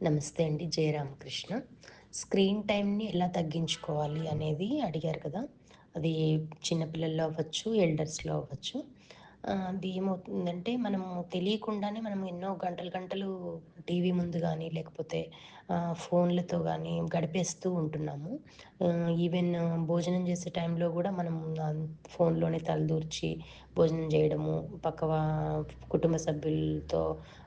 నమస్తే అండి. జయరామకృష్ణ స్క్రీన్ టైంని ఎలా తగ్గించుకోవాలి అనేది అడిగారు కదా. అది చిన్నపిల్లల్లో అవ్వచ్చు ఎల్డర్స్లో అవ్వచ్చు. అది ఏమవుతుందంటే మనము తెలియకుండానే మనం ఎన్నో గంటలు గంటలు టీవీ ముందు కానీ లేకపోతే ఫోన్లతో కానీ గడిపేస్తూ ఉంటున్నాము. ఈవెన్ భోజనం చేసే టైంలో కూడా మనం ఫోన్లోనే తలదూర్చి భోజనం చేయడము పక్క కుటుంబ సభ్యులతో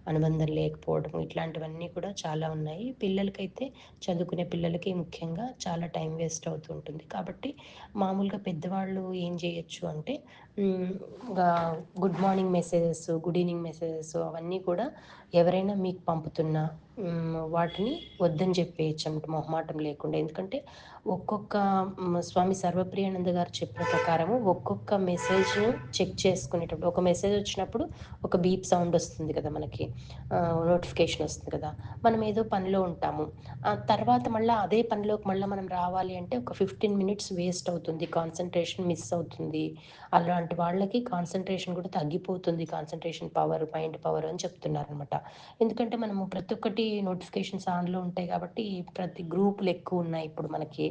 అనుబంధం లేకపోవడం ఇట్లాంటివన్నీ కూడా చాలా ఉన్నాయి. పిల్లలకైతే చదువుకునే పిల్లలకి ముఖ్యంగా చాలా టైం వేస్ట్ అవుతుంటుంది కాబట్టి మామూలుగా పెద్దవాళ్ళు ఏం చేయొచ్చు అంటే good morning messages good evening messages అవన్నీ కూడా ఎవరైనా మీకు పంపుతున్నా వాటిని వద్దని చెప్పేయచ్చు అన్నమాట మొహమాటం లేకుండా. ఎందుకంటే ఒక్కొక్క స్వామి సర్వప్రియానంద గారు చెప్పిన ప్రకారము ఒక్కొక్క మెసేజ్ను చెక్ చేసుకునేటప్పుడు ఒక మెసేజ్ వచ్చినప్పుడు ఒక బీప్ సౌండ్ వస్తుంది కదా మనకి. నోటిఫికేషన్ వస్తుంది కదా. మనం ఏదో పనిలో ఉంటాము. ఆ తర్వాత మళ్ళీ అదే పనిలోకి మళ్ళీ మనం రావాలి అంటే ఒక ఫిఫ్టీన్ మినిట్స్ వేస్ట్ అవుతుంది కాన్సన్ట్రేషన్ మిస్ అవుతుంది. అలాంటి వాళ్ళకి కాన్సన్ట్రేషన్ కూడా తగ్గిపోతుంది కాన్సన్ట్రేషన్ పవర్ మైండ్ పవర్ అని చెప్తున్నారు అనమాట ఎందుకంటే మనము ప్రతి ఒక్కటి నోటిఫికేషన్స్ ఆన్లో ఉంటాయి కాబట్టి ప్రతి గ్రూపులు ఎక్కువ ఉన్నాయి ఇప్పుడు మనకి.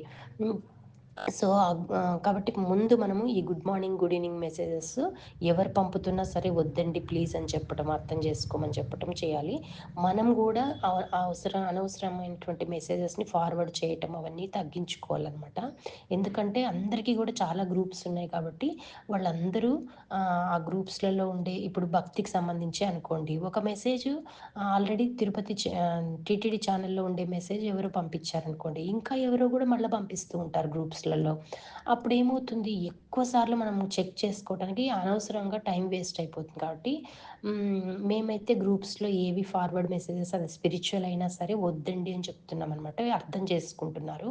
సో కాబట్టి ముందు మనము ఈ good morning good evening messages ఎవరు పంపుతున్నా సరే వద్దండి ప్లీజ్ అని చెప్పడం అర్థం చేసుకోమని చెప్పడం చేయాలి. మనం కూడా అవసరం అనవసరమైనటువంటి మెసేజెస్ని ఫార్వర్డ్ చేయటం అవన్నీ తగ్గించుకోవాలన్నమాట. ఎందుకంటే అందరికీ కూడా చాలా గ్రూప్స్ ఉన్నాయి కాబట్టి వాళ్ళందరూ ఆ గ్రూప్స్లలో ఉండే ఇప్పుడు భక్తికి సంబంధించి అనుకోండి. ఒక మెసేజ్ ఆల్రెడీ తిరుపతి టీటీడీ ఛానల్లో ఉండే మెసేజ్ ఎవరో పంపించారనుకోండి. ఇంకా ఎవరో కూడా మళ్ళీ పంపిస్తూ ఉంటారు గ్రూప్స్ టెస్ట్లలో. అప్పుడు ఏమవుతుంది ఎక్కువసార్లు మనం చెక్ చేసుకోవడానికి అనవసరంగా టైం వేస్ట్ అయిపోతుంది కాబట్టి మేమైతే గ్రూప్స్లో ఏవి ఫార్వర్డ్ మెసేజెస్ అది స్పిరిచువల్ అయినా సరే వద్దండి అని చెప్తున్నాం అనమాట అర్థం చేసుకుంటున్నారు.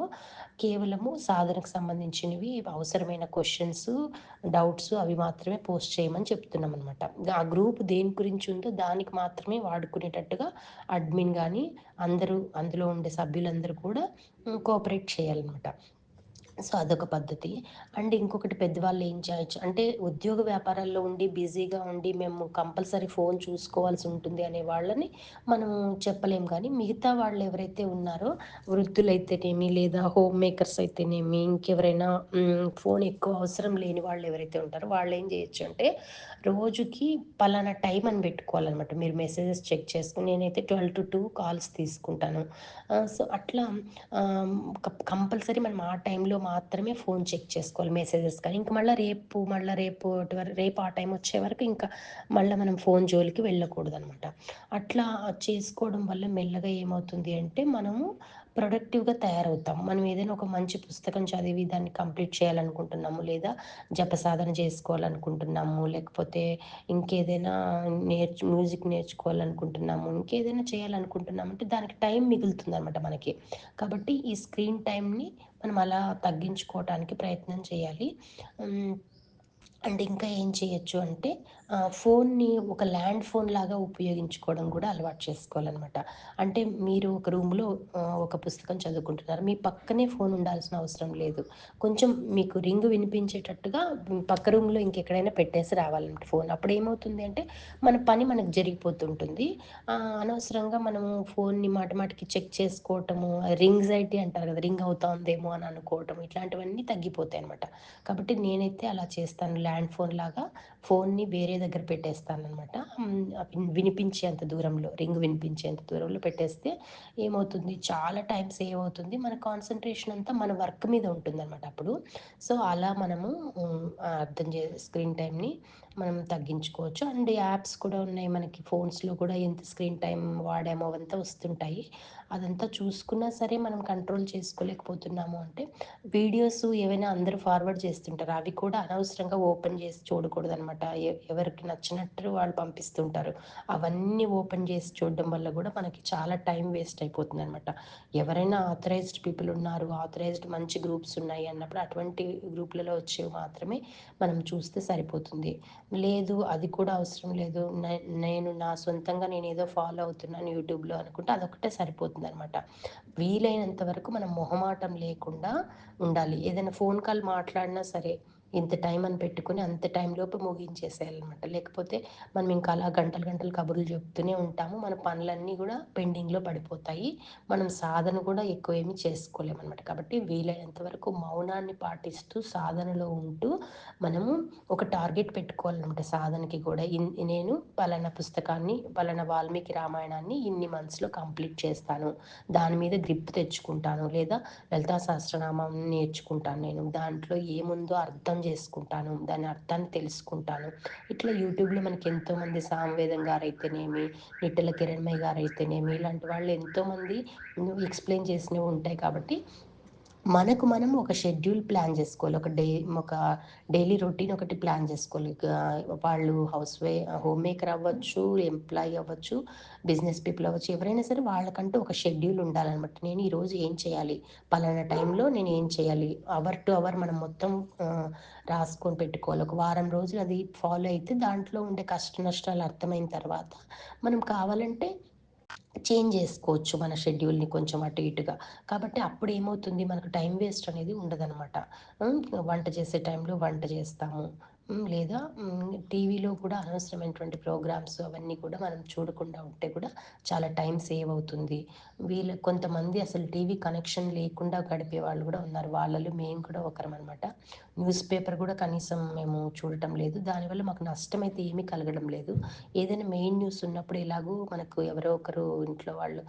కేవలము సాధనకు సంబంధించినవి అవసరమైన క్వశ్చన్స్ డౌట్స్ అవి మాత్రమే పోస్ట్ చేయమని చెప్తున్నాం అనమాట ఆ గ్రూప్ దేని గురించి ఉందో దానికి మాత్రమే వాడుకునేటట్టుగా అడ్మిన్ కానీ అందరూ అందులో ఉండే సభ్యులందరూ కూడా కోఆపరేట్ చేయాలన్నమాట. సో అదొక పద్ధతి. అండ్ ఇంకొకటి పెద్దవాళ్ళు ఏం చేయొచ్చు అంటే ఉద్యోగ వ్యాపారాల్లో ఉండి బిజీగా ఉండి మేము కంపల్సరీ ఫోన్ చూసుకోవాల్సి ఉంటుంది అనే వాళ్ళని మనం చెప్పలేం. కానీ మిగతా వాళ్ళు ఎవరైతే ఉన్నారో వృద్ధులైతేనేమి లేదా హోమ్ మేకర్స్ అయితేనేమి ఇంకెవరైనా ఫోన్ ఎక్కువ అవసరం లేని వాళ్ళు ఎవరైతే ఉంటారో వాళ్ళు ఏం చేయొచ్చు అంటే రోజుకి పలానా టైం అని పెట్టుకోవాలన్నమాట. మీరు మెసేజెస్ చెక్ చేసుకుని నేనైతే ట్వెల్వ్ టు టూ కాల్స్ తీసుకుంటాను. సో అట్లా కంపల్సరీ మనం ఆ టైంలో మాత్రమే ఫోన్ చెక్ చేసుకోవాలి మెసేజెస్ కానీ. ఇంకా మళ్ళీ రేపు మళ్ళీ రేపు రేపు ఆ టైం వచ్చే వరకు ఇంకా మళ్ళీ మనం ఫోన్ జోలికి వెళ్ళకూడదు అనమాట అట్లా చేసుకోవడం వల్ల మెల్లగా ఏమవుతుంది అంటే మనము ప్రొడక్టివ్గా తయారవుతాం. మనం ఏదైనా ఒక మంచి పుస్తకం చదివి దాన్ని కంప్లీట్ చేయాలనుకుంటున్నాము లేదా జపసాధన చేసుకోవాలనుకుంటున్నాము లేకపోతే ఇంకేదైనా నేర్చు మ్యూజిక్ నేర్చుకోవాలనుకుంటున్నాము ఇంకేదైనా చేయాలనుకుంటున్నాము అంటే దానికి టైం మిగులుతుంది అనమాట మనకి. కాబట్టి ఈ స్క్రీన్ టైంని మనం అలా తగ్గించుకోవటానికి ప్రయత్నం చేయాలి. అండ్ ఇంకా ఏం చేయొచ్చు అంటే ఫోన్ని ఒక ల్యాండ్ ఫోన్ లాగా ఉపయోగించుకోవడం కూడా అలవాటు చేసుకోవాలన్నమాట. అంటే మీరు ఒక రూమ్లో ఒక పుస్తకం చదువుకుంటున్నారు మీ పక్కనే ఫోన్ ఉండాల్సిన అవసరం లేదు. కొంచెం మీకు రింగ్ వినిపించేటట్టుగా పక్క రూమ్లో ఇంకెక్కడైనా పెట్టేసి రావాలన్నమాట ఫోన్. అప్పుడు ఏమవుతుంది అంటే మన పని మనకు జరిగిపోతుంటుంది. అనవసరంగా మనము ఫోన్ని మాట మాటికి చెక్ చేసుకోవటము రింగ్జైటీ అంటారు కదా రింగ్ అవుతుందేమో అని అనుకోవటం ఇట్లాంటివన్నీ తగ్గిపోతాయి అనమాట కాబట్టి నేనైతే అలా చేస్తాను. ల్యాండ్ ఫోన్ లాగా ఫోన్ని వేరే దగ్గర పెట్టేస్తానమాట వినిపించేంత దూరంలో రింగ్ వినిపించేంత దూరంలో పెట్టేస్తే ఏమవుతుంది? చాలా టైం సేవ్ అవుతుంది మన కాన్సన్ట్రేషన్ అంతా మన వర్క్ మీద ఉంటుంది అనమాట అప్పుడు. సో అలా మనము అర్థం చే స్క్రీన్ టైంని మనం తగ్గించుకోవచ్చు. అండ్ యాప్స్ కూడా ఉన్నాయి మనకి ఫోన్స్లో కూడా ఎంత స్క్రీన్ టైం వాడామో అవంతా వస్తుంటాయి. అదంతా చూసుకున్నా సరే మనం కంట్రోల్ చేసుకోలేకపోతున్నాము అంటే వీడియోస్ ఏవైనా అందరూ ఫార్వర్డ్ చేస్తుంటారు? అవి కూడా అనవసరంగా ఓపెన్ ఓపెన్ చేసి చూడకూడదు అనమాట ఎవరికి నచ్చినట్టు వాళ్ళు పంపిస్తుంటారు. అవన్నీ ఓపెన్ చేసి చూడడం వల్ల కూడా మనకి చాలా టైం వేస్ట్ అయిపోతుంది అనమాట ఎవరైనా ఆథరైజ్డ్ పీపుల్ ఉన్నారు ఆథరైజ్డ్ మంచి గ్రూప్స్ ఉన్నాయి అన్నప్పుడు అటువంటి గ్రూప్లలో వచ్చేవి మాత్రమే మనం చూస్తే సరిపోతుంది. లేదు అది కూడా అవసరం లేదు. నేను నా సొంతంగా నేను ఏదో ఫాలో అవుతున్నాను యూట్యూబ్లో అనుకుంటే అదొకటే సరిపోతుంది అనమాట వీలైనంత వరకు మనం మొహమాటం లేకుండా ఉండాలి. ఏదైనా ఫోన్ కాల్ మాట్లాడినా సరే ఇంత టైం అని పెట్టుకొని అంత టైంలోపు ముగించేసేయాలన్నమాట. లేకపోతే మనం ఇంకా అలా గంటలు గంటలు కబుర్లు చెప్తూనే ఉంటాము. మన పనులన్నీ కూడా పెండింగ్లో పడిపోతాయి. మనం సాధన కూడా ఎక్కువ ఏమి చేసుకోలేమన్నమాట. కాబట్టి వీలైనంత వరకు మౌనాన్ని పాటిస్తూ సాధనలో ఉంటూ మనము ఒక టార్గెట్ పెట్టుకోవాలన్నమాట సాధనకి కూడా. ఇన్ నేను పలానా పుస్తకాన్ని పలానా వాల్మీకి రామాయణాన్ని ఇన్ని మంత్స్లో కంప్లీట్ చేస్తాను. దాని మీద గ్రిప్ తెచ్చుకుంటాను. లేదా లలితా సహస్రనామం నేర్చుకుంటాను నేను. దాంట్లో ఏముందో అర్థం చేసుకుంటాను దాని అర్థాన్ని తెలుసుకుంటాను. ఇట్లా యూట్యూబ్లో మనకి ఎంతోమంది సామవేదం గారు అయితేనేమి నిట్టల కిరణ్మయ్య గారు అయితేనేమి ఇలాంటి వాళ్ళు ఎంతోమంది ఎక్స్ప్లెయిన్ చేసినవి ఉంటాయి కాబట్టి మనకు మనం ఒక షెడ్యూల్ ప్లాన్ చేసుకోవాలి. ఒక డే ఒక డైలీ రొటీన్ ఒకటి ప్లాన్ చేసుకోవాలి. వాళ్ళు హౌస్ వే హోమ్ మేకర్ అవ్వచ్చు ఎంప్లాయీ అవ్వచ్చు బిజినెస్ పీపుల్ అవ్వచ్చు ఎవరైనా సరే వాళ్ళకంటూ ఒక షెడ్యూల్ ఉండాలన్నమాట. నేను ఈరోజు ఏం చేయాలి? పలానా టైంలో నేను ఏం చేయాలి? అవర్ టు అవర్ మనం మొత్తం రాసుకొని పెట్టుకోవాలి. ఒక వారం రోజులు అది ఫాలో అయితే దాంట్లో ఉండే కష్ట నష్టాలు అర్థమైన తర్వాత మనం కావాలంటే చేంజ్ చేసుకోవచ్చు మన షెడ్యూల్ని కొంచెం అటు ఇటుగా. కాబట్టి అప్పుడు ఏమవుతుంది? మనకు టైం వేస్ట్ అనేది ఉండదనమాట వంట చేసే టైంలో వంట చేస్తాము. లేదా టీవీలో కూడా అనవసరమైనటువంటి ప్రోగ్రామ్స్ అవన్నీ కూడా మనం చూడకుండా ఉంటే కూడా చాలా టైం సేవ్ అవుతుంది. వీళ్ళ కొంతమంది అసలు టీవీ కనెక్షన్ లేకుండా గడిపే వాళ్ళు కూడా ఉన్నారు. వాళ్ళలో మేము కూడా ఒకరం అనమాట న్యూస్ పేపర్ కూడా కనీసం మేము చూడటం లేదు. దానివల్ల మాకు నష్టం అయితే ఏమీ కలగడం లేదు. ఏదైనా మెయిన్ న్యూస్ ఉన్నప్పుడు ఎలాగో మనకు ఎవరో ఒకరు ఇంట్లో వాళ్ళు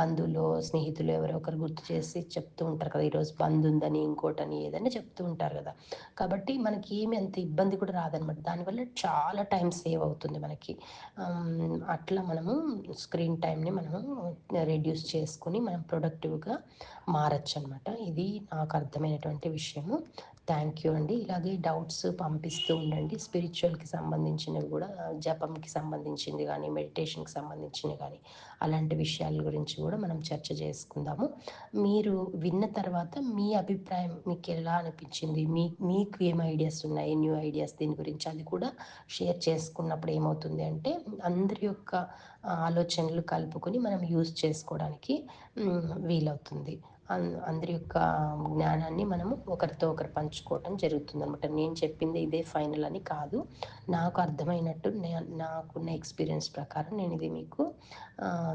బంధువులు స్నేహితులు ఎవరో ఒకరు గుర్తు చేసి చెప్తూ ఉంటారు కదా ఈరోజు బంద్ ఉందని ఇంకోటని ఏదైనా చెప్తూ ఉంటారు కదా. కాబట్టి మనకి ఏమి అంత ఇబ్బంది కూడా రాదనమాట. దానివల్ల చాలా టైం సేవ్ అవుతుంది మనకి. అట్లా మనము స్క్రీన్ టైంని మనము రెడ్యూస్ చేసుకొని మనం ప్రొడక్టివ్గా మారచ్చు అనమాట ఇది నాకు అర్థమైనటువంటి విషయము. థ్యాంక్ యూ అండి. ఇలాగే డౌట్స్ పంపిస్తూ ఉండండి. స్పిరిచువల్కి సంబంధించినవి కూడా జపంకి సంబంధించింది కానీ మెడిటేషన్కి సంబంధించినవి కానీ అలాంటి విషయాల గురించి కూడా మనం చర్చ చేసుకుందాము. మీరు విన్న తర్వాత మీ అభిప్రాయం మీకు ఎలా అనిపించింది? మీ మీకు ఏం ఐడియాస్ ఉన్నాయి? న్యూ ఐడియాస్ దీని గురించి అది కూడా షేర్ చేసుకున్నప్పుడు ఏమవుతుంది అంటే అందరి యొక్క ఆలోచనలు కలుపుకొని మనం యూస్ చేసుకోవడానికి వీలవుతుంది. అందరి యొక్క జ్ఞానాన్ని మనము ఒకరితో ఒకరు పంచుకోవటం జరుగుతుంది అనమాట నేను చెప్పింది ఇదే ఫైనల్ అని కాదు. నాకు అర్థమైనట్టు నాకున్న ఎక్స్పీరియన్స్ ప్రకారం నేను ఇది మీకు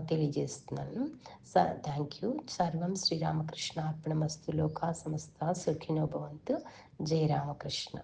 తెలియజేస్తున్నాను. స థ్యాంక్ యూ. సర్వం శ్రీరామకృష్ణ అర్పణమస్తు లోకా సమస్త సుఖినోభవంతు జయ రామకృష్ణ.